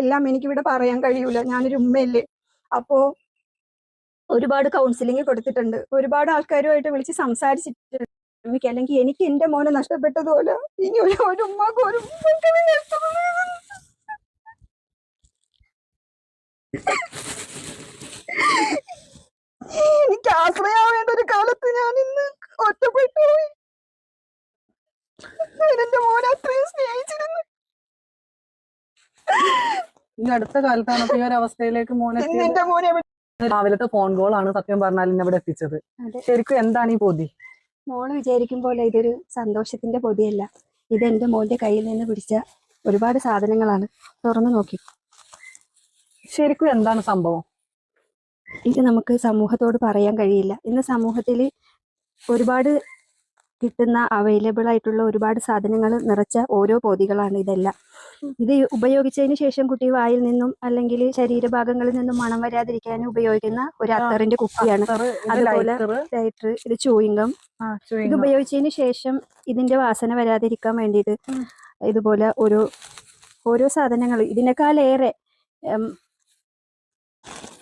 എല്ലാം എനിക്കിവിടെ പറയാൻ കഴിയൂല. ഞാനൊരു ഉമ്മയല്ലേ. അപ്പോ ഒരുപാട് കൗൺസിലിംഗ് കൊടുത്തിട്ടുണ്ട്. ഒരുപാട് ആൾക്കാരുമായിട്ട് വിളിച്ച് സംസാരിച്ചിട്ടുണ്ട്. അമ്മയ്ക്ക് അല്ലെങ്കിൽ എനിക്ക് എന്റെ മോനെ നഷ്ടപ്പെട്ടതുപോലെ ഇനി ഒരു ഒരു. എനിക്ക് ആശ്രയാവേണ്ട ഒരു കാലത്ത് ഞാൻ ഇന്ന് ഒറ്റപ്പെട്ടു പോയി ഞാൻ എന്റെ മോനെ അത്രയും സ്നേഹിച്ചിരുന്നു ഈ അടുത്ത കാലത്താണ് ഈ ഒരു അവസ്ഥയിലേക്ക് മോനെ രാവിലത്തെ ഫോൺ കോൾ ആണ് സത്യം പറഞ്ഞാൽ എന്നെ ഇവിടെ എത്തിച്ചത്. ശരിക്കും എന്താണ് ഈ പൊതി? മോൾ വിചാരിക്കും പോലെ ഇതൊരു സന്തോഷത്തിന്റെ പൊതിയല്ല. ഇത് എന്റെ മോന്റെ കയ്യിൽ നിന്ന് പിടിച്ച ഒരുപാട് സാധനങ്ങളാണ്. തുറന്നു നോക്കി. ശരിക്കും എന്താണ് സംഭവം? ഇത് നമുക്ക് സമൂഹത്തോട് പറയാൻ കഴിയില്ല. ഇന്ന് സമൂഹത്തിൽ ഒരുപാട് കിട്ടുന്ന അവൈലബിൾ ആയിട്ടുള്ള ഒരുപാട് സാധനങ്ങൾ നിറച്ച ഓരോ പൊതികളാണ് ഇതെല്ലാം. ഇത് ഉപയോഗിച്ചതിന് ശേഷം കുട്ടി വായിൽ നിന്നും അല്ലെങ്കിൽ ശരീരഭാഗങ്ങളിൽ നിന്നും മണം വരാതിരിക്കാൻ ഉപയോഗിക്കുന്ന ഒരു അത്തറിന്റെ കുപ്പിയാണ്. അതുപോലെ ലൈറ്റർ ഇത് ചൂയിങ്കം ഇത് ഉപയോഗിച്ചതിന് ശേഷം ഇതിന്റെ വാസന വരാതിരിക്കാൻ വേണ്ടിയിട്ട്. ഇതുപോലെ ഒരു ഓരോ സാധനങ്ങൾ ഇതിനേക്കാളേറെ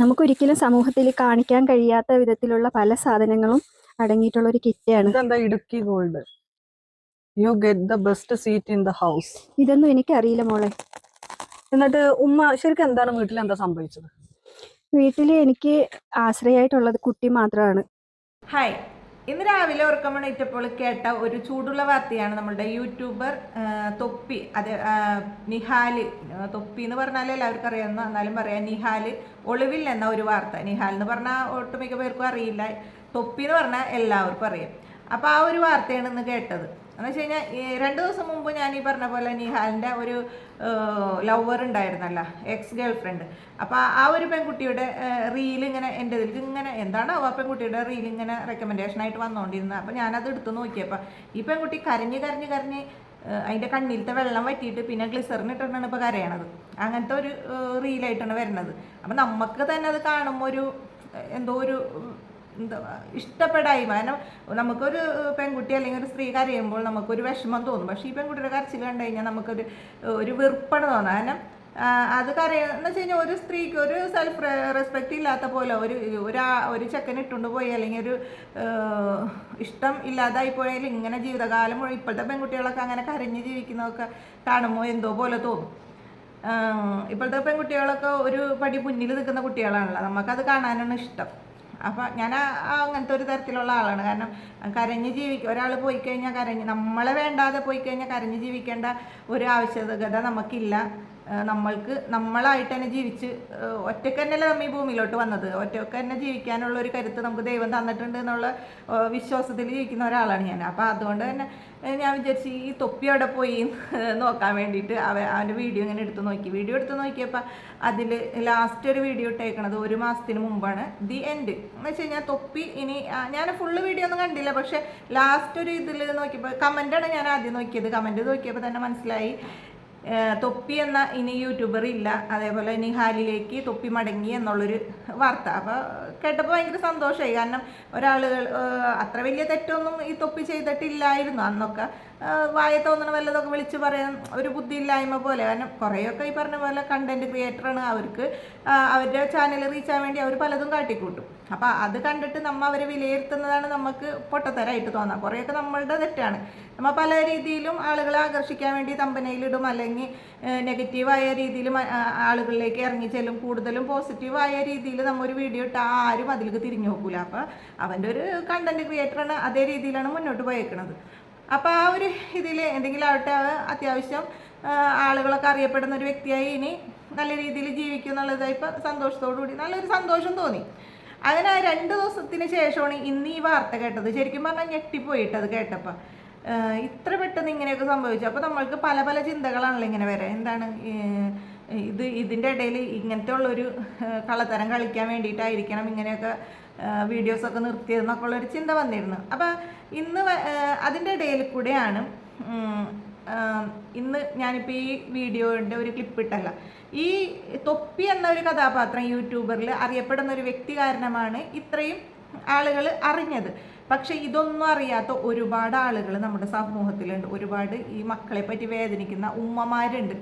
നമുക്കൊരിക്കലും സമൂഹത്തിൽ കാണിക്കാൻ കഴിയാത്ത വിധത്തിലുള്ള പല സാധനങ്ങളും അടങ്ങിയിട്ടുള്ള ഒരു കിറ്റാണ് ഇതെന്താ Idukki gold you get the best seat in the house ഇതൊന്നും എനിക്ക് അറിയില്ല മോളെ. എന്നിട്ട് ഉമ്മ ശരിക്കും എന്താണ് വീട്ടിൽ എന്താ സംഭവിച്ചത്? വീട്ടിൽ എനിക്ക് ആശ്രയമായിട്ടുള്ളത് കുട്ടി മാത്രമാണ്. ഹായ് ഇന്ന് രാവിലെ ഉറക്കമണിറ്റപ്പോൾ കേട്ട ഒരു ചൂടുള്ള വാർത്തയാണ് നമ്മളുടെ യൂട്യൂബർ തൊപ്പി അത് നിഹാൽ തൊപ്പി എന്ന് പറഞ്ഞാൽ എല്ലാവർക്കും അറിയാവുന്ന എന്നാലും പറയാം നിഹാൽ ഒളിവിൽ എന്ന ഒരു വാർത്ത. നിഹാൽ എന്ന് പറഞ്ഞാൽ ഒട്ടുമിക്ക പേർക്കും അറിയില്ല. തൊപ്പി എന്ന് പറഞ്ഞാൽ എല്ലാവർക്കും അറിയാം. അപ്പോൾ ആ ഒരു വാർത്തയാണ് ഇന്ന് കേട്ടത്. എന്ന് വെച്ച് കഴിഞ്ഞാൽ രണ്ട് ദിവസം മുമ്പ് ഞാൻ ഈ പറഞ്ഞ പോലെ നിഹാലിന്റെ ഒരു ലവർ ഉണ്ടായിരുന്നല്ലോ എക്സ് ഗേൾ ഫ്രണ്ട് അപ്പോൾ ആ ഒരു പെൺകുട്ടിയുടെ റീൽ ഇങ്ങനെ എന്റെ ഇതിൽ ഇങ്ങനെ എന്താണോ ആ പെൺകുട്ടിയുടെ റീൽ ഇങ്ങനെ റെക്കമെൻഡേഷൻ ആയിട്ട് വന്നുകൊണ്ടിരുന്നത് അപ്പോൾ ഞാനത് എടുത്ത് നോക്കിയപ്പോൾ ഈ പെൺകുട്ടി കരഞ്ഞ് കരഞ്ഞ് കരഞ്ഞ് അതിന്റെ കണ്ണിലത്തെ വെള്ളം വറ്റിയിട്ട് പിന്നെ ഗ്ലിസറിനിട്ടാണ് ഇപ്പോൾ കരയണത്. അങ്ങനത്തെ ഒരു റീലായിട്ടാണ് വരുന്നത്. അപ്പം നമുക്ക് തന്നെ അത് കാണുമ്പോൾ ഒരു എന്തോ ഒരു എന്താ ഇഷ്ടപ്പെടായി. കാരണം നമുക്കൊരു പെൺകുട്ടി അല്ലെങ്കിൽ ഒരു സ്ത്രീ കരയുമ്പോൾ നമുക്കൊരു വിഷമം തോന്നും. പക്ഷേ ഈ പെൺകുട്ടിയുടെ കരച്ചിൽ കണ്ടു കഴിഞ്ഞാൽ നമുക്കൊരു ഒരു വെറുപ്പണ തോന്നാം. കാരണം അത് കരയെന്ന് വെച്ച് കഴിഞ്ഞാൽ ഒരു സ്ത്രീക്ക് ഒരു സെൽഫ് റെസ്പെക്റ്റ് ഇല്ലാത്ത പോലെ ഒരു ഒരാ ഒരു ചെക്കൻ ഇട്ടുകൊണ്ട് പോയി അല്ലെങ്കിൽ ഒരു ഇഷ്ടം ഇല്ലാതായി പോയാൽ ഇങ്ങനെ ജീവിതകാലം മുഴുവൻ ഇപ്പോഴത്തെ പെൺകുട്ടികളൊക്കെ അങ്ങനെ കരഞ്ഞ് ജീവിക്കുന്നതൊക്കെ കാണുമ്പോൾ എന്തോ പോലെ തോന്നും. ഇപ്പോഴത്തെ പെൺകുട്ടികളൊക്കെ ഒരു പടി മുന്നിൽ നിൽക്കുന്ന കുട്ടികളാണല്ലോ. നമുക്കത് കാണാനാണ് ഇഷ്ടം. അപ്പം ഞാൻ അങ്ങനത്തെ ഒരു തരത്തിലുള്ള ആളാണ്. കാരണം കരഞ്ഞ് ജീവിക്കുക ഒരാൾ പോയി കഴിഞ്ഞാൽ കരഞ്ഞ് നമ്മളെ വേണ്ടാതെ പോയി കഴിഞ്ഞാൽ കരഞ്ഞ് ജീവിക്കേണ്ട ഒരു ആവശ്യകത നമുക്കില്ല. നമ്മൾക്ക് നമ്മളായിട്ട് തന്നെ ജീവിച്ച് ഒറ്റയ്ക്ക് തന്നെയല്ല നമ്മൾ ഈ ഭൂമിയിലോട്ട് വന്നത്? ഒറ്റയ്ക്ക് തന്നെ ജീവിക്കാനുള്ള ഒരു കരുത്ത് നമുക്ക് ദൈവം തന്നിട്ടുണ്ട് എന്നുള്ള വിശ്വാസത്തിൽ ജീവിക്കുന്ന ഒരാളാണ് ഞാൻ. അപ്പോൾ അതുകൊണ്ട് തന്നെ ഞാൻ വിചാരിച്ചു ഈ തൊപ്പി അവിടെ പോയി നോക്കാൻ വേണ്ടിയിട്ട് അവ അവന്റെ വീഡിയോ ഇങ്ങനെ എടുത്ത് നോക്കി. വീഡിയോ എടുത്ത് നോക്കിയപ്പോൾ അതിൽ ലാസ്റ്റ് ഒരു വീഡിയോ ഇട്ടേക്കണത് ഒരു മാസത്തിന് മുമ്പാണ്. ദി എൻഡ് എന്ന് വെച്ച് കഴിഞ്ഞാൽ തൊപ്പി ഇനി ഞാൻ ഫുള്ള് വീഡിയോ ഒന്നും കണ്ടില്ല. പക്ഷേ ലാസ്റ്റ് ഒരു ഇതിൽ നോക്കിയപ്പോൾ കമന്റാണ് ഞാൻ ആദ്യം നോക്കിയത്. കമന്റ് നോക്കിയപ്പോൾ തന്നെ മനസ്സിലായി. തൊപ്പി എന്ന ഇനി യൂട്യൂബർ ഇല്ല. അതേപോലെ ഇനി ഹാലിലേക്ക് തൊപ്പി മടങ്ങി എന്നുള്ളൊരു വാർത്ത. അപ്പോൾ കേട്ടപ്പോൾ ഭയങ്കര സന്തോഷമായി കാരണം ഒരാളുകൾ അത്ര വലിയ തെറ്റൊന്നും ഈ തൊപ്പി ചെയ്തിട്ടില്ലായിരുന്നു അന്നൊക്കെ. വായ തോന്നണ വല്ലതൊക്കെ വിളിച്ച് പറയാൻ ഒരു ബുദ്ധിയില്ലായ്മ പോലെ. കാരണം കുറേയൊക്കെ ഈ പറഞ്ഞ പോലെ കണ്ടന്റ് ക്രിയേറ്ററാണ് അവർക്ക് അവരുടെ ചാനൽ റീച്ച് ആവാൻ വേണ്ടി അവർ പലതും കാട്ടിക്കൂട്ടും. അപ്പോൾ അത് കണ്ടിട്ട് നമ്മൾ അവരെ വിലയിരുത്തുന്നതാണ് നമുക്ക് പൊട്ടത്തരായിട്ട് തോന്നുക കുറേയൊക്കെ നമ്മളുടെ തെറ്റാണ്. നമ്മൾ പല രീതിയിലും ആളുകളെ ആകർഷിക്കാൻ വേണ്ടി തമ്പനയിലിടും. അല്ലെങ്കിൽ നെഗറ്റീവായ രീതിയിൽ ആളുകളിലേക്ക് ഇറങ്ങി ചെല്ലും. കൂടുതലും പോസിറ്റീവായ രീതിയിൽ നമ്മൊരു വീഡിയോ ഇട്ട് ആരും അതിലേക്ക് തിരിഞ്ഞു നോക്കൂല. അപ്പോൾ അവന്റെ ഒരു കണ്ടന്റ് ക്രിയേറ്ററാണ് അതേ രീതിയിലാണ് മുന്നോട്ട് പോയേക്കുന്നത് അപ്പോൾ ആ ഒരു ഇതിൽ എന്തെങ്കിലും ആവട്ടെ അത്യാവശ്യം ആളുകളൊക്കെ അറിയപ്പെടുന്ന ഒരു വ്യക്തിയായി ഇനി നല്ല രീതിയിൽ ജീവിക്കും എന്നുള്ളതായപ്പോൾ സന്തോഷത്തോടു കൂടി നല്ലൊരു സന്തോഷം തോന്നി. അങ്ങനെ ആ രണ്ട് ദിവസത്തിന് ശേഷമാണ് ഇന്ന് ഈ വാർത്ത കേട്ടത്. ശരിക്കും പറഞ്ഞാൽ ഞെട്ടിപ്പോയിട്ട് അത് കേട്ടപ്പോൾ. ഇത്ര പെട്ടെന്ന് ഇങ്ങനെയൊക്കെ സംഭവിച്ചു. അപ്പോൾ നമ്മൾക്ക് പല പല ചിന്തകളാണല്ലോ ഇങ്ങനെ വരെ. എന്താണ് ഇത് ഇതിന്റെ ഇടയിൽ ഇങ്ങനത്തെ ഉള്ളൊരു കള്ളത്തരം കളിക്കാൻ വേണ്ടിയിട്ടായിരിക്കണം ഇങ്ങനെയൊക്കെ വീഡിയോസൊക്കെ നിർത്തിയതെന്നൊക്കെ ഉള്ളൊരു ചിന്ത വന്നിരുന്നു. അപ്പോൾ ഇന്ന് അതിന്റെ ഇടയിൽ കൂടെയാണ് ഇന്ന് ഞാനിപ്പോൾ ഈ വീഡിയോയുടെ ഒരു ക്ലിപ്പ് ഇട്ടല്ല. ഈ തൊപ്പി എന്ന ഒരു കഥാപാത്രം യൂട്യൂബറിൽ അറിയപ്പെടുന്ന ഒരു വ്യക്തി കാരണമാണ് ഇത്രയും ആളുകൾ അറിഞ്ഞത്. പക്ഷെ ഇതൊന്നും അറിയാത്ത ഒരുപാട് ആളുകൾ നമ്മുടെ സമൂഹത്തിലുണ്ട്. ഒരുപാട് ഈ മക്കളെ പറ്റി വേദനിക്കുന്ന ഉമ്മമാരുണ്ട്.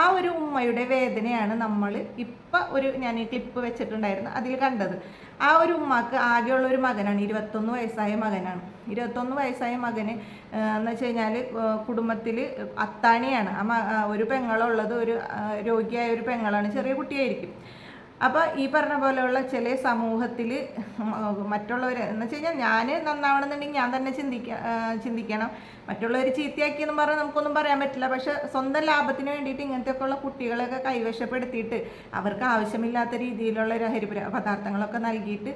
ആ ഒരു ഉമ്മയുടെ വേദനയാണ് നമ്മൾ ഇപ്പം ഒരു ഞാൻ ഈ ക്ലിപ്പ് വെച്ചിട്ടുണ്ടായിരുന്നു അതിൽ കണ്ടത്. ആ ഒരു ഉമ്മക്ക് ആകെയുള്ള ഒരു മകനാണ് ഇരുപത്തൊന്ന് വയസ്സായ മകനാണ്. ഇരുപത്തൊന്ന് വയസ്സായ മകന് എന്ന് വെച്ച് കഴിഞ്ഞാൽ കുടുംബത്തിൽ അത്താണിയാണ്. ആ ഒരു പെങ്ങളുള്ളത് ഒരു രോഗിയായ ഒരു പെങ്ങളാണ് ചെറിയ കുട്ടിയായിരിക്കും. അപ്പോൾ ഈ പറഞ്ഞ പോലെയുള്ള ചില സമൂഹത്തിൽ മറ്റുള്ളവർ എന്ന് വെച്ച് കഴിഞ്ഞാൽ ഞാൻ നന്നാവണമെന്നുണ്ടെങ്കിൽ ഞാൻ തന്നെ ചിന്തിക്ക ചിന്തിക്കണം. മറ്റുള്ളവർ ചീത്തയാക്കിയെന്ന് പറഞ്ഞാൽ നമുക്കൊന്നും പറയാൻ പറ്റില്ല. പക്ഷെ സ്വന്തം ലാഭത്തിന് വേണ്ടിയിട്ട് ഇങ്ങനത്തെയൊക്കെ ഉള്ള കുട്ടികളെയൊക്കെ കൈവശപ്പെടുത്തിയിട്ട് അവർക്ക് ആവശ്യമില്ലാത്ത രീതിയിലുള്ള ലഹരി പദാർത്ഥങ്ങളൊക്കെ നൽകിയിട്ട്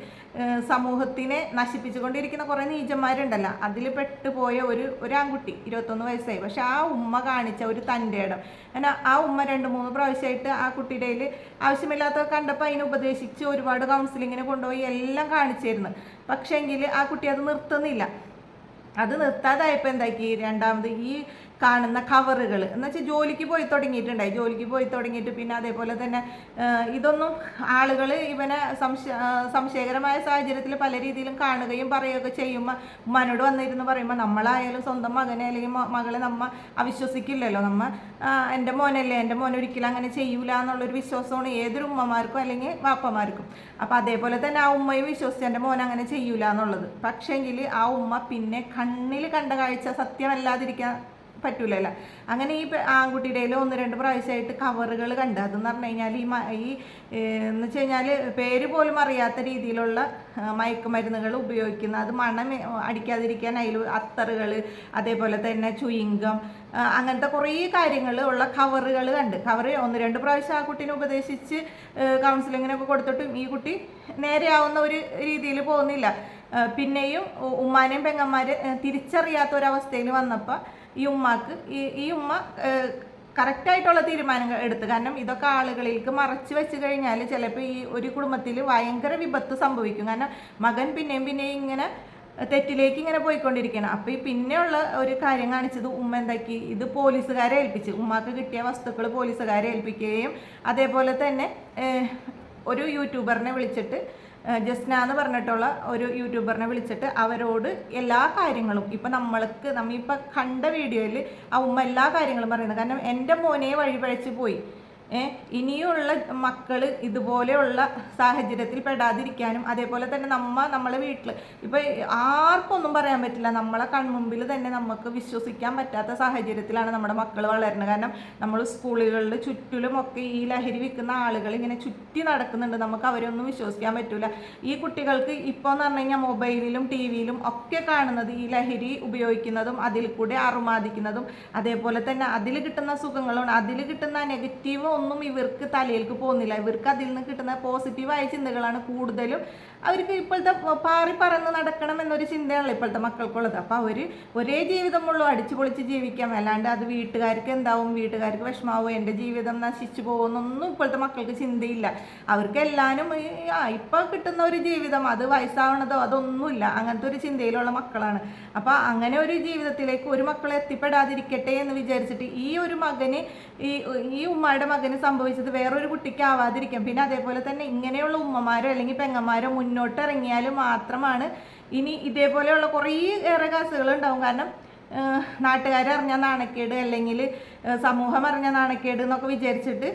സമൂഹത്തിനെ നശിപ്പിച്ചുകൊണ്ടിരിക്കുന്ന കുറേ നീചന്മാരുണ്ടല്ലോ. അതിൽ പെട്ടുപോയ ഒരു ഒരു ആൺകുട്ടി ഇരുപത്തൊന്ന് വയസ്സായി. പക്ഷെ ആ ഉമ്മ കാണിച്ച ഒരു തന്റെ ഇടം. അങ്ങനെ ആ ഉമ്മ രണ്ട് മൂന്ന് പ്രാവശ്യമായിട്ട് ആ കുട്ടിയുടെ ആവശ്യമില്ലാത്ത ആവശ്യമില്ലാത്ത കണ്ടപ്പോൾ അതിനെ ഉപദേശിച്ച് ഒരുപാട് കൗൺസിലിങ്ങിനെ കൊണ്ടുപോയി എല്ലാം കാണിച്ചിരുന്നു. പക്ഷേങ്കിൽ ആ കുട്ടി അത് നിർത്തുന്നില്ല. അത് നിർത്താതായപ്പോൾ എന്താക്കി? രണ്ടാമത് ഈ കാണുന്ന കവറുകൾ എന്ന് വെച്ചാൽ ജോലിക്ക് പോയി തുടങ്ങിയിട്ടുണ്ടായി. ജോലിക്ക് പോയി തുടങ്ങിയിട്ട് പിന്നെ അതേപോലെ തന്നെ ഇതൊന്നും ആളുകൾ ഇവനെ സംശ ആ, സംശയകരമായ സാഹചര്യത്തിൽ പല രീതിയിലും കാണുകയും പറയുകയൊക്കെ ചെയ്യുമ്പോൾ മനോട് വന്നിരുന്ന് പറയുമ്പോൾ നമ്മളായാലും സ്വന്തം മകനെ അല്ലെങ്കിൽ മകളെ നമ്മ അവിശ്വസിക്കില്ലല്ലോ. നമ്മ എന്റെ മോനല്ലേ എന്റെ മോൻ ഒരിക്കലും അങ്ങനെ ചെയ്യൂല എന്നുള്ളൊരു വിശ്വാസമാണ് ഏതൊരു ഉമ്മമാർക്കും അല്ലെങ്കിൽ വാപ്പമാർക്കും. അപ്പോൾ അതേപോലെ തന്നെ ആ ഉമ്മയും വിശ്വസിച്ച് എന്റെ മോൻ അങ്ങനെ ചെയ്യൂല എന്നുള്ളത്. പക്ഷേങ്കിൽ ആ ഉമ്മ പിന്നെ കണ്ണിൽ കണ്ട കാഴ്ച സത്യമല്ലാതിരിക്കാൻ പറ്റൂലല്ലോ. അങ്ങനെ ഈ ആൺകുട്ടിയുടെ ഒന്ന് രണ്ട് പ്രാവശ്യമായിട്ട് കവറുകൾ കണ്ട്. അതെന്ന് പറഞ്ഞു കഴിഞ്ഞാൽ ഈ ഈ എന്ന് വെച്ച് കഴിഞ്ഞാൽ പേര് പോലും അറിയാത്ത രീതിയിലുള്ള മയക്കുമരുന്നുകൾ ഉപയോഗിക്കുന്ന. അത് മണം അടിക്കാതിരിക്കാൻ അതിൽ അത്തറുകൾ അതേപോലെ തന്നെ ചുയിങ്കം അങ്ങനത്തെ കുറേ കാര്യങ്ങൾ ഉള്ള കവറുകൾ കണ്ട്. കവർ ഒന്ന് രണ്ട് പ്രാവശ്യം ആ കുട്ടീനെ ഉപദേശിച്ച് കൗൺസിലിങ്ങിനൊക്കെ കൊടുത്തിട്ടും ഈ കുട്ടി നേരെയാവുന്ന ഒരു രീതിയിൽ പോകുന്നില്ല. പിന്നെയും ഉമ്മാനെയും പെങ്ങന്മാരെ തിരിച്ചറിയാത്ത ഒരവസ്ഥയിൽ വന്നപ്പോൾ ഈ ഉമ്മാക്ക് ഈ ഈ ഉമ്മ കറക്റ്റായിട്ടുള്ള തീരുമാനങ്ങൾ എടുത്ത്. കാരണം ഇതൊക്കെ ആളുകളിലേക്ക് മറച്ചു വെച്ച് കഴിഞ്ഞാൽ ചിലപ്പോൾ ഈ ഒരു കുടുംബത്തിൽ ഭയങ്കര വിപത്ത് സംഭവിക്കും. കാരണം മകൻ പിന്നെയും പിന്നെയും ഇങ്ങനെ തെറ്റിലേക്ക് ഇങ്ങനെ പോയിക്കൊണ്ടിരിക്കണം അപ്പോൾ ഈ പിന്നെയുള്ള ഒരു കാര്യം കാണിച്ചത് ഉമ്മ എന്താക്കി? ഇത് പോലീസുകാരെ ഏൽപ്പിച്ച്. ഉമ്മാക്ക് കിട്ടിയ വസ്തുക്കൾ പോലീസുകാരെ ഏൽപ്പിക്കുകയും അതേപോലെ തന്നെ ഒരു യൂട്യൂബറിനെ വിളിച്ചിട്ട് ജസ്ന എന്ന് പറഞ്ഞിട്ടുള്ള ഒരു യൂട്യൂബറിനെ വിളിച്ചിട്ട് അവരോട് എല്ലാ കാര്യങ്ങളും ഇപ്പം നമ്മൾക്ക് നമ്മളിപ്പോൾ കണ്ട വീഡിയോയിൽ ആ ഉമ്മ എല്ലാ കാര്യങ്ങളും പറയുന്നത് കാരണം എന്റെ മോനെ വഴിപഴച്ച് പോയി. ഇനിയുള്ള മക്കൾ ഇതുപോലെയുള്ള സാഹചര്യത്തിൽ പെടാതിരിക്കാനും അതേപോലെ തന്നെ നമ്മ നമ്മളെ വീട്ടിൽ ഇപ്പം ആർക്കൊന്നും പറയാൻ പറ്റില്ല. നമ്മളെ കൺമുമ്പിൽ തന്നെ നമുക്ക് വിശ്വസിക്കാൻ പറ്റാത്ത സാഹചര്യത്തിലാണ് നമ്മുടെ മക്കൾ വളരുന്നത്. കാരണം നമ്മൾ സ്കൂളുകളിൽ ചുറ്റിലും ഒക്കെ ഈ ലഹരി വിൽക്കുന്ന ആളുകൾ ഇങ്ങനെ ചുറ്റി നടക്കുന്നുണ്ട്. നമുക്ക് അവരൊന്നും വിശ്വസിക്കാൻ പറ്റില്ല ഈ കുട്ടികൾക്ക് ഇപ്പോൾ എന്ന് പറഞ്ഞു കഴിഞ്ഞാൽ മൊബൈലിലും ടി വിയിലും ഒക്കെ കാണുന്നത് ഈ ലഹരി ഉപയോഗിക്കുന്നതും അതിൽ കൂടെ അറുമാദിക്കുന്നതും അതേപോലെ തന്നെ അതിൽ കിട്ടുന്ന സുഖങ്ങളും അതിൽ കിട്ടുന്ന നെഗറ്റീവ് ഒന്നും ഇവർക്ക് തലയിലേക്ക് പോകുന്നില്ല. ഇവർക്ക് അതിൽ നിന്ന് കിട്ടുന്ന പോസിറ്റീവായ ചിന്തകളാണ് കൂടുതലും. അവർക്ക് ഇപ്പോഴത്തെ പാറി പറന്ന് നടക്കണം എന്നൊരു ചിന്തയാണല്ലോ ഇപ്പോഴത്തെ മക്കൾക്കുള്ളത്. അപ്പോൾ അവർ ഒരേ ജീവിതമുള്ളൂ അടിച്ചു പൊളിച്ച് ജീവിക്കാം അല്ലാണ്ട് അത് വീട്ടുകാർക്ക് എന്താവും? വീട്ടുകാർക്ക് വിഷമാവും? എന്റെ ജീവിതം നശിച്ചു പോകുന്നൊന്നും ഇപ്പോഴത്തെ മക്കൾക്ക് ചിന്തയില്ല. അവർക്ക് എല്ലാവരും ആ ഇപ്പോൾ കിട്ടുന്ന ഒരു ജീവിതം അത് വയസ്സാവണതോ അതൊന്നുമില്ല. അങ്ങനത്തെ ഒരു ചിന്തയിലുള്ള മക്കളാണ്. അപ്പോൾ അങ്ങനെ ഒരു ജീവിതത്തിലേക്ക് ഒരു മക്കൾ എത്തിപ്പെടാതിരിക്കട്ടെ എന്ന് വിചാരിച്ചിട്ട് ഈ ഒരു മകന് ഈ ഈ ഉമ്മയുടെ മകന് സംഭവിച്ചത് വേറൊരു കുട്ടിക്ക് ആവാതിരിക്കാം. പിന്നെ അതേപോലെ തന്നെ ഇങ്ങനെയുള്ള ഉമ്മമാരോ അല്ലെങ്കിൽ പെങ്ങന്മാരോ ഇറങ്ങിയാൽ മാത്രമാണ്. ഇനി ഇതേപോലെയുള്ള കുറേ ഏറെ കേസുകളുണ്ടാവും കാരണം നാട്ടുകാരറിഞ്ഞ നാണക്കേട് അല്ലെങ്കിൽ സമൂഹം അറിഞ്ഞ നാണക്കേട് എന്നൊക്കെ വിചാരിച്ചിട്ട്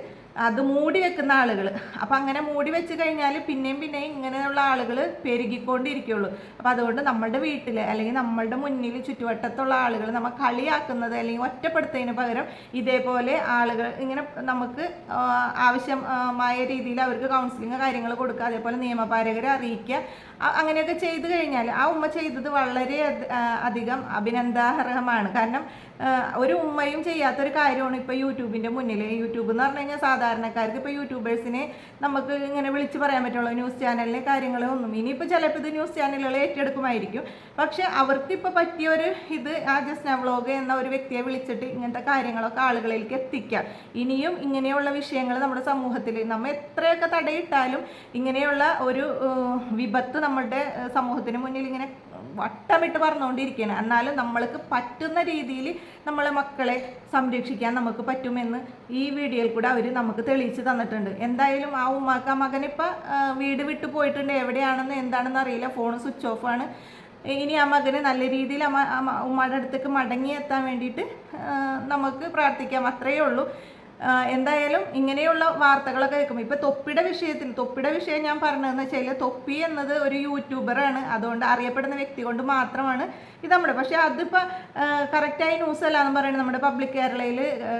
അത് മൂടി വെക്കുന്ന ആളുകൾ അപ്പം അങ്ങനെ മൂടി വെച്ച് കഴിഞ്ഞാൽ പിന്നെയും പിന്നെയും ഇങ്ങനെയുള്ള ആളുകൾ പെരുകിക്കൊണ്ടിരിക്കുള്ളൂ. അപ്പം അതുകൊണ്ട് നമ്മുടെ വീട്ടിൽ അല്ലെങ്കിൽ നമ്മളുടെ മുന്നിൽ ചുറ്റുവട്ടത്തുള്ള ആളുകൾ നമ്മൾ കളിയാക്കുന്നത് അല്ലെങ്കിൽ ഒറ്റപ്പെടുത്തതിന് പകരം ഇതേപോലെ ആളുകൾ ഇങ്ങനെ നമുക്ക് ആവശ്യമായ രീതിയിൽ അവർക്ക് കൗൺസിലിംഗ് കാര്യങ്ങൾ കൊടുക്കുക അതേപോലെ നിയമപാലകരെ അറിയിക്കുക അങ്ങനെയൊക്കെ ചെയ്തു കഴിഞ്ഞാൽ ആ ഉമ്മ ചെയ്തത് വളരെ അധികം അഭിനന്ദാർഹമാണ്. കാരണം ഒരു ഉമ്മയും ചെയ്യാത്തൊരു കാര്യമാണ് ഇപ്പോൾ യൂട്യൂബിന്റെ മുന്നിൽ യൂട്യൂബ് എന്ന് പറഞ്ഞു കഴിഞ്ഞാൽ സാധാരണക്കാർക്ക് ഇപ്പോൾ യൂട്യൂബേഴ്സിനെ നമുക്ക് ഇങ്ങനെ വിളിച്ച് പറയാൻ പറ്റുള്ളൂ. ന്യൂസ് ചാനലിലെ കാര്യങ്ങളെ ഒന്നും. ഇനിയിപ്പോൾ ചിലപ്പോൾ ഇത് ന്യൂസ് ചാനലുകൾ ഏറ്റെടുക്കുമായിരിക്കും. പക്ഷെ അവർക്ക് ഇപ്പോൾ പറ്റിയ ഒരു ഇത് ആ ജസ്ന വ്ളോഗ് എന്ന ഒരു വ്യക്തിയെ വിളിച്ചിട്ട് ഇങ്ങനത്തെ കാര്യങ്ങളൊക്കെ ആളുകളിലേക്ക് എത്തിക്കാം. ഇനിയും ഇങ്ങനെയുള്ള വിഷയങ്ങൾ നമ്മുടെ സമൂഹത്തിൽ നമ്മൾ എത്രയൊക്കെ തടയിട്ടാലും ഇങ്ങനെയുള്ള ഒരു വിപത്ത് നമ്മുടെ സമൂഹത്തിന് മുന്നിൽ ഇങ്ങനെ വട്ടമിട്ട് പറഞ്ഞുകൊണ്ടിരിക്കുകയാണ്. എന്നാലും നമ്മൾക്ക് പറ്റുന്ന രീതിയിൽ നമ്മളെ മക്കളെ സംരക്ഷിക്കാൻ നമുക്ക് പറ്റുമെന്ന് ഈ വീഡിയോയിൽ കൂടെ അവർ നമുക്ക് തെളിയിച്ച് തന്നിട്ടുണ്ട്. എന്തായാലും ആ ഉമ്മാക്ക മകനിപ്പോൾ വീട് വിട്ടു പോയിട്ടുണ്ട്. എവിടെയാണെന്ന് എന്താണെന്ന് അറിയില്ല. ഫോൺ സ്വിച്ച് ഓഫാണ് ഇനി ആ മകന് നല്ല രീതിയിൽ അമ്മ ഉമ്മയുടെ അടുത്തേക്ക് മടങ്ങി എത്താൻ വേണ്ടിയിട്ട് നമുക്ക് പ്രാർത്ഥിക്കാം. അത്രയേ ഉള്ളൂ. എന്തായാലും ഇങ്ങനെയുള്ള വാർത്തകളൊക്കെ കേൾക്കും ഇപ്പൊ തൊപ്പിയുടെ വിഷയത്തിൽ തൊപ്പിയുടെ വിഷയം ഞാൻ പറഞ്ഞതെന്ന് വെച്ചാൽ തൊപ്പി എന്നത് ഒരു യൂട്യൂബറാണ് അതുകൊണ്ട് അറിയപ്പെടുന്ന വ്യക്തി കൊണ്ട് മാത്രമാണ് ഇത് നമ്മുടെ. പക്ഷെ അതിപ്പോൾ കറക്റ്റായി ന്യൂസ് അല്ല എന്ന് പറയുന്നത് നമ്മുടെ പബ്ലിക് കേരളയിൽ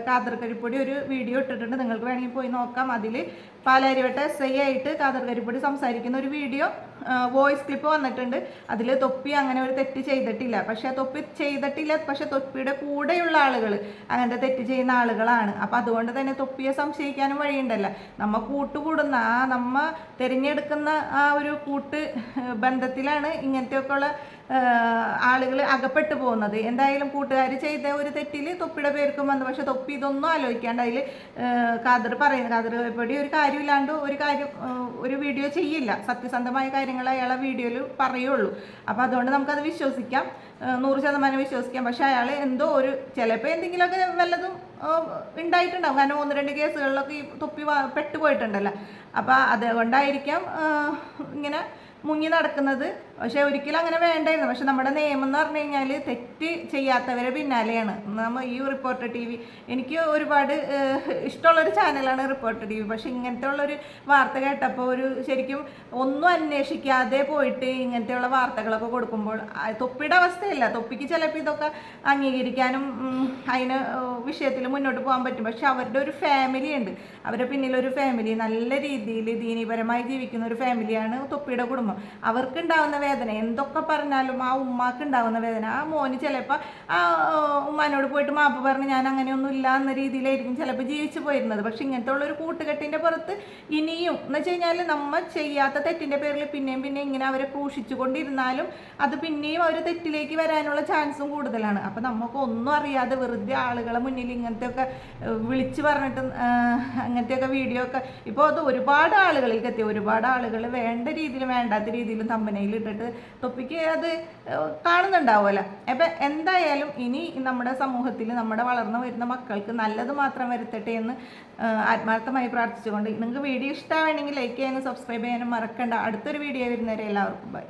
കാതർകരിപ്പൊടി ഒരു വീഡിയോ ഇട്ടിട്ടുണ്ട്. നിങ്ങൾക്ക് വേണമെങ്കിൽ പോയി നോക്കാം. അതിൽ പാലാരിവട്ട എസ് ഐ ആയിട്ട് കാതർകരിപ്പൊടി സംസാരിക്കുന്ന ഒരു വീഡിയോ വോയിസ് ക്ലിപ്പ് വന്നിട്ടുണ്ട്. അതിൽ തൊപ്പി അങ്ങനെ ഒരു തെറ്റ് ചെയ്തിട്ടില്ല. പക്ഷെ തൊപ്പി ചെയ്തിട്ടില്ല. പക്ഷെ തൊപ്പിയുടെ കൂടെയുള്ള ആളുകൾ അങ്ങനത്തെ തെറ്റ് ചെയ്യുന്ന ആളുകളാണ്. അപ്പം അതുകൊണ്ട് തന്നെ തൊപ്പിയെ സംശയിക്കാനും വഴിയുണ്ടല്ല. നമ്മ കൂട്ടുകൂടുന്ന ആ നമ്മ തിരഞ്ഞെടുക്കുന്ന ആ ഒരു കൂട്ട് ബന്ധത്തിലാണ് ഇങ്ങനത്തെയൊക്കെ ഉള്ള ആളുകൾ അകപ്പെട്ടു പോകുന്നത്. എന്തായാലും കൂട്ടുകാർ ചെയ്ത ഒരു തെറ്റിൽ തൊപ്പിയുടെ പേർക്കും വന്നു. പക്ഷെ തൊപ്പി ഇതൊന്നും ആലോചിക്കാണ്ട് അതിൽ കാതർ പറയുന്നത് കാതർ എവിടെ ഒരു കാര്യമില്ലാണ്ട് ഒരു കാര്യം ഒരു വീഡിയോ ചെയ്യില്ല. സത്യസന്ധമായ കാര്യങ്ങൾ അയാൾ വീഡിയോയിൽ പറയുള്ളൂ. അപ്പോൾ അതുകൊണ്ട് നമുക്കത് വിശ്വസിക്കാം. നൂറ് ശതമാനം വിശ്വസിക്കാം. പക്ഷെ അയാൾ എന്തോ ഒരു ചിലപ്പോൾ എന്തെങ്കിലുമൊക്കെ വല്ലതും ഉണ്ടായിട്ടുണ്ടാവും. കാരണം ഒന്ന് രണ്ട് കേസുകളിലൊക്കെ ഈ തൊപ്പി പെട്ടുപോയിട്ടുണ്ടല്ലോ. അപ്പോൾ അതുകൊണ്ടായിരിക്കാം ഇങ്ങനെ മുങ്ങി നടക്കുന്നത്. പക്ഷെ ഒരിക്കലും അങ്ങനെ വേണ്ടായിരുന്നു. പക്ഷെ നമ്മുടെ നിയമം എന്ന് പറഞ്ഞു കഴിഞ്ഞാൽ തെറ്റ് ചെയ്യാത്തവരെ പിന്നാലെയാണ്. നമ്മൾ ഈ റിപ്പോർട്ടർ ടി വി എനിക്ക് ഒരുപാട് ഇഷ്ടമുള്ളൊരു ചാനലാണ് റിപ്പോർട്ടർ ടി വി പക്ഷെ ഇങ്ങനത്തെ ഉള്ളൊരു വാർത്ത കേട്ടപ്പോൾ ഒരു ശരിക്കും ഒന്നും അന്വേഷിക്കാതെ പോയിട്ട് ഇങ്ങനത്തെയുള്ള വാർത്തകളൊക്കെ കൊടുക്കുമ്പോൾ തൊപ്പിയുടെ അവസ്ഥയല്ല. തൊപ്പിക്ക് ചിലപ്പോൾ ഇതൊക്കെ അംഗീകരിക്കാനും അതിന് വിഷയത്തിൽ മുന്നോട്ട് പോകാൻ പറ്റും. പക്ഷെ അവരുടെ ഒരു ഫാമിലി ഉണ്ട്. അവരുടെ പിന്നിലൊരു ഫാമിലി നല്ല രീതിയിൽ ദീനീപരമായി ജീവിക്കുന്ന ഒരു ഫാമിലിയാണ് തൊപ്പിയുടെ കുടുംബം. അവർക്ക് ഉണ്ടാവുന്ന വേദന. എന്തൊക്കെ പറഞ്ഞാലും ആ ഉമ്മാക്ക് ഉണ്ടാവുന്ന വേദന. ആ മോന് ചിലപ്പോൾ ആ ഉമ്മാനോട് പോയിട്ട് മാപ്പ് പറഞ്ഞ് ഞാൻ അങ്ങനെയൊന്നും ഇല്ല എന്ന രീതിയിലായിരിക്കും ചിലപ്പോൾ ജീവിച്ചു പോയിരുന്നത്. പക്ഷെ ഇങ്ങനത്തെ ഉള്ളൊരു കൂട്ടുകെട്ടിന്റെ പുറത്ത് ഇനിയും എന്ന് വെച്ച് കഴിഞ്ഞാൽ നമ്മൾ ചെയ്യാത്ത തെറ്റിന്റെ പേരിൽ പിന്നെയും പിന്നെ ഇങ്ങനെ അവരെ ക്രൂശിച്ചു കൊണ്ടിരുന്നാലും അത് പിന്നെയും അവർ തെറ്റിലേക്ക് വരാനുള്ള ചാൻസും കൂടുതലാണ്. അപ്പം നമുക്ക് ഒന്നും അറിയാതെ വെറുതെ ആളുകളെ മുന്നിൽ ഇങ്ങനത്തെയൊക്കെ വിളിച്ചു പറഞ്ഞിട്ട് അങ്ങനത്തെയൊക്കെ വീഡിയോ ഒക്കെ. ഇപ്പോൾ അത് ഒരുപാട് ആളുകളിലേക്ക് എത്തി. ഒരുപാട് ആളുകൾ വേണ്ട രീതിയിലും വേണ്ടാത്ത രീതിയിലും തമ്പനയിൽ ഇട്ടിട്ട് തൊപ്പിക്ക് അത് കാണുന്നുണ്ടാവുമല്ലോ. അപ്പം എന്തായാലും ഇനി നമ്മുടെ സമൂഹത്തിൽ നമ്മുടെ വളർന്നു വരുന്ന മക്കൾക്ക് നല്ലത് മാത്രം വരുത്തട്ടെ എന്ന് ആത്മാർത്ഥമായി പ്രാർത്ഥിച്ചുകൊണ്ട് നിങ്ങൾക്ക് വീഡിയോ ഇഷ്ടമാണെങ്കിൽ ലൈക്ക് ചെയ്യാനും സബ്സ്ക്രൈബ് ചെയ്യാനും മറക്കണ്ട. അടുത്തൊരു വീഡിയോ വരുന്നവരെ എല്ലാവർക്കും ബൈ